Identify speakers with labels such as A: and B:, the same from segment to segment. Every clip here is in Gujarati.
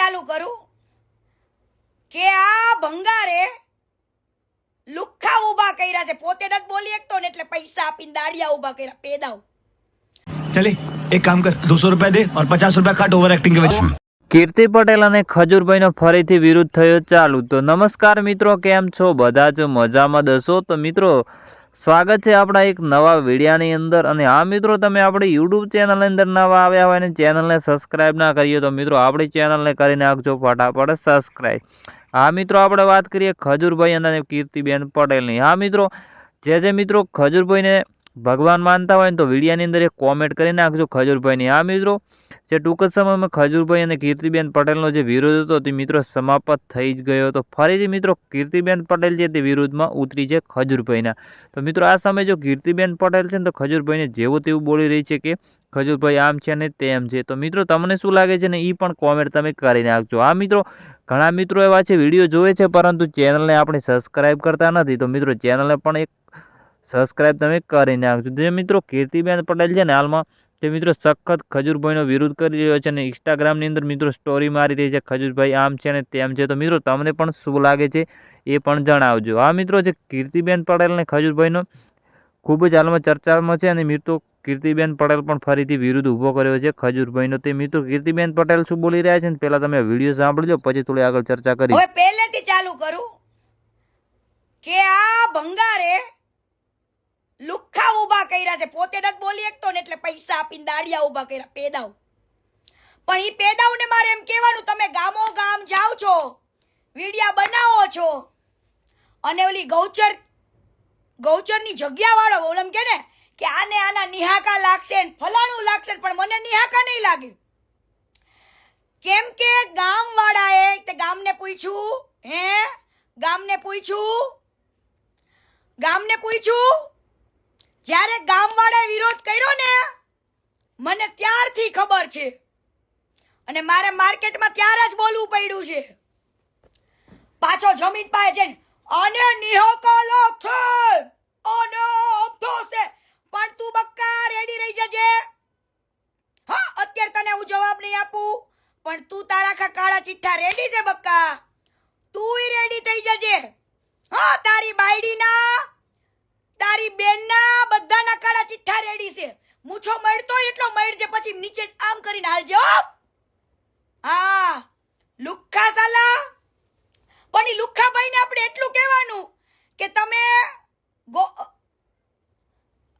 A: ચાલુ કરું? કે આ ભંગારે લુખ્ખા ઊભા કર્યા છે. પોતે નથી બોલી શકતો ને એટલે પૈસા આપીને દાડિયા ઊભા કર્યા. પેદાવ.
B: ચલે એક કામ કર 200 રૂપિયા દે ઓર 50 રૂપિયા કાટ ઓવર એક્ટિંગ કે
C: કીર્તિ પટેલ અને ખજૂરભાઈનો ફરીથી વિરુદ્ધ થયો ચાલુ. તો નમસ્કાર મિત્રો કેમ છો? બધા જ મજામાં દસો? તો મિત્રો સ્વાગત છે આપણા એક નવા વિડીયાની અંદર. અને હા મિત્રો, તમે આપણી યુટ્યુબ ચેનલની અંદર નવા આવ્યા હોય અને ચેનલને સબસ્ક્રાઈબ ના કરીએ તો મિત્રો આપણી ચેનલને કરી નાખજો ફટાફટ સબસ્ક્રાઈબ હા મિત્રો, આપણે વાત કરીએ ખજૂરભાઈ અને કીર્તિબેન પટેલની. હા મિત્રો, જે જે મિત્રો ખજૂરભાઈને ભગવાન માનતા હોય ને તો વિડીયાની અંદર એક કોમેન્ટ કરી નાખજો ખજૂરભાઈની. આ મિત્રો? જે ટૂંક જ સમયમાં ખજૂરભાઈ અને કીર્તિબેન પટેલનો જે વિરોધ હતો તે મિત્રો સમાપ્ત થઈ જ ગયો હતો. ફરીથી મિત્રો, કીર્તિબેન પટેલ છે તે વિરોધમાં ઉતરી છે ખજૂરભાઈના. તો મિત્રો, આ સમયે જો કીર્તિબેન પટેલ છે ને તો ખજૂરભાઈને જેવું તેવું બોલી રહી છે કે ખજૂરભાઈ આમ છે ને તેમ છે. તો મિત્રો, તમને શું લાગે છે ને એ પણ કોમેન્ટ તમે કરી નાખજો. આ મિત્રો? ઘણા મિત્રો એવા છે, વીડિયો જોવે છે, પરંતુ ચેનલને આપણે સબસ્ક્રાઈબ કરતા નથી. તો મિત્રો, ચેનલને પણ એક સબસ્ક્રાઈબ તમે કરી નાખજો. જે મિત્રો કીર્તિબેન પટેલ છે ને હાલમાં, તે મિત્રો સખત ખજૂરભાઈનો વિરોધ કરી રહ્યો છે અને ઇન્સ્ટાગ્રામની અંદર મિત્રો સ્ટોરી મારી રહી છે, ખજૂરભાઈ આમ છે ને તેમ છે. તો મિત્રો તમને પણ શું લાગે છે એ પણ જણાવજો. આ મિત્રો, જે કીર્તિબેન પટેલ અને ખજૂરભાઈનો ખૂબ જ હાલમાં ચર્ચામાં છે અને મિત્રો કીર્તિબેન પટેલ પણ ફરીથી વિરુદ્ધ ઊભો કર્યો છે ખજૂરભાઈનો. તે મિત્રો કીર્તિબેન પટેલ શું બોલી રહ્યા છે ને પહેલાં તમે વીડિયો સાંભળજો, પછી થોડી આગળ ચર્ચા કરી
A: પહેલેથી ચાલુ કરું કે આ ભંગારે લુખ્ખા ઊભા કર્યા છે. પોતે નથી બોલી શકતો ને એટલે પૈસા આપીને દાડિયા ઊભા કર્યા. પેદાવ પણ એ પેદાવને મારે એમ કહેવાનું, તમે ગામો ગામ જાઓ છો, વિડિયા બનાવો છો, અને ઓલી ગૌચર, ગૌચરની જગ્યા વાળો ઓલો કે ને, કે આને આના નિહાકા લાગશે ને ફલાણું લાગશે પણ મને નિહાકા નહીં લાગે. કેમ કે ગામ વાળાએ તે ગામને પૂછ્યું, હે? ગામને પૂછ્યું? ગામને પૂછ્યું? જ્યારે ગામવાળાએ વિરોધ કર્યો ને, મને ત્યારથી ખબર છે. અને મારે માર્કેટમાં ત્યારે જ બોલવું પડ્યું છે. પાછો જમીન પાસે જઈને અને નિહકલો છે! અને અબધો છે! પણ તું બક્કા રેડી રહી જજે. હા, અત્યારે તને હું જવાબ નહીં આપું, પણ તું તારા ખા કાળા ચિઠ્ઠા રેડી છે બક્કા તુંય રેડી થઈ જજે. હા, તારી બાયડીના, તારી બેનના ચિઠ્ઠા રેડી છે. મૂછો મળતો એટલો મળજે, પછી નીચે આમ કરીને હાલજે, હો. હા, લુખ્ખા સાલા. પણ એ લુખ્ખા ભાઈને આપણે એટલું કહેવાનું કે તમે ગો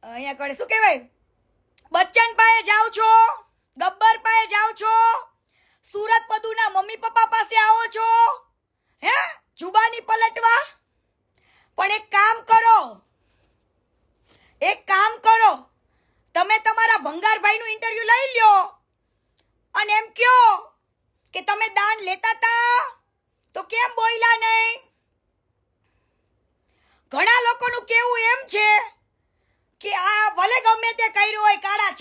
A: અહીંયા કડે શું કહેવાય? બચ્ચન પાસે જાઓ છો, ગબ્બર પાસે જાઓ છો, સુરત પદુના મમ્મી પપ્પા પાસે આવો છો, હે, જુબાની પલટવા. પણ એક કામ કરો એક કામ કરો તમે તમારા ભંગારભાઈનું ઇન્ટરવ્યુ લઈ લ્યો અને એમ કયો કે તમે દાન લેતા તા તો કેમ બોલ્યા નહીં ઘણા લોકોનું કેવું એમ છે કે આ ભલે ગમે તે કર્યું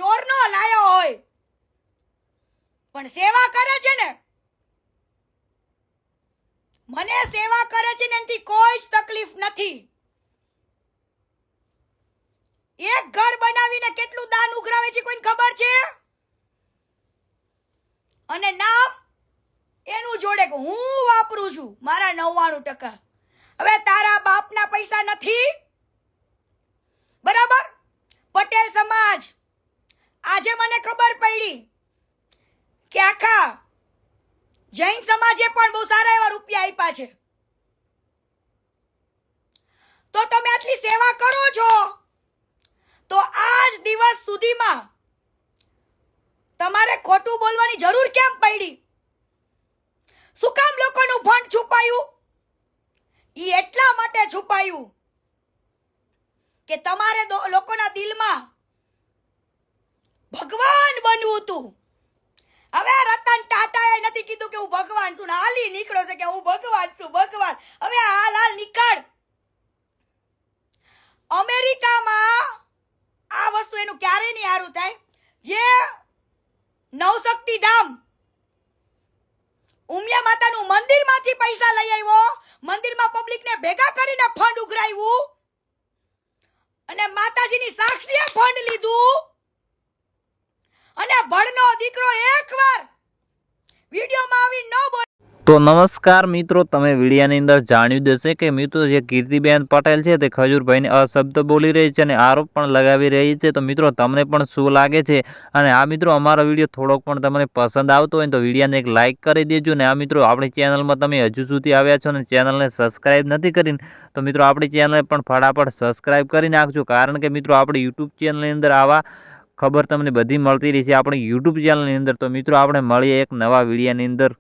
A: ચોર નો લાયો હોય. પણ સેવા કરે છે ને. મને સેવા કરે છે ને એનાથી કોઈ જ તકલીફ નથી. એક ઘર બનાવીને કેટલું દાન ઉઘરાવે છે કોઈને ખબર છે? અને નામ એનું જોડે હું વાપરું છું મારા નવ્વાણું ટકા. હવે તારા બાપના પૈસા નથી? બરાબર? પટેલ સમાજ. આજે મને ખબર પડી કે આખા જૈન સમાજે પણ બહુ સારા એવા રૂપિયા આપ્યા છે. તો તમે આટલી સેવા કરો છો, તો આજ દિવસ સુધીમાં તમારે ખોટું બોલવાની જરૂર કેમ પડી? શું કામ લોકોનું ફંડ છુપાયું? એ એટલા માટે છુપાયું કે તમારે લોકોના દિલમાં ભગવાન બનવું તું હવે રતન ટાટાએ નથી કીધું કે હું ભગવાન છું હાલી નીકળ્યો છે કે હું ભગવાન છું, ભગવાન. હવે હાલ હાલ નીકળ. અમેરિકામાં આ વસ્તુ એનું ક્યારેય નહીં સારું થાય. જે નવશક્તિ ધામ ઉમિયા માતાનું મંદિરમાંથી પૈસા લઈ આવ્યો, મંદિરમાં પબ્લિકને ભેગા કરીને ફંડ ઉઘરાવ્યું અને માતાજીની સાક્ષીએ ફંડ લીધું. અને ભણનો દીકરો એકવાર વિડીયોમાં આવી ન બોલ
C: તો નમસ્કાર મિત્રો, તમે વિડીયાની અંદર જાણ્યું દેશે કે મિત્રો જે કીર્તિબેન પટેલ છે તે ખજૂરભાઈને અશબ્દ બોલી રહી છે અને આરોપ પણ લગાવી રહી છે. તો મિત્રો, તમને પણ શું લાગે છે? અને આ મિત્રો, અમારો વીડિયો થોડોક પણ તમને પસંદ આવતો હોય તો વિડીયાને એક લાઇક કરી દેજો ને આ મિત્રો, આપણી ચેનલમાં તમે હજુ સુધી આવ્યા છો અને ચેનલને સબસ્ક્રાઇબ નથી કરીને, તો મિત્રો, આપણી ચેનલને પણ ફટાફટ સબસ્ક્રાઇબ કરી નાખજો. કારણ કે મિત્રો, આપણી યુટ્યુબ ચેનલની અંદર આવા ખબર તમને બધી મળતી રહી છે. આપણી યુટ્યુબ ચેનલની અંદર તો મિત્રો આપણે મળીએ એક નવા વિડીયાની અંદર.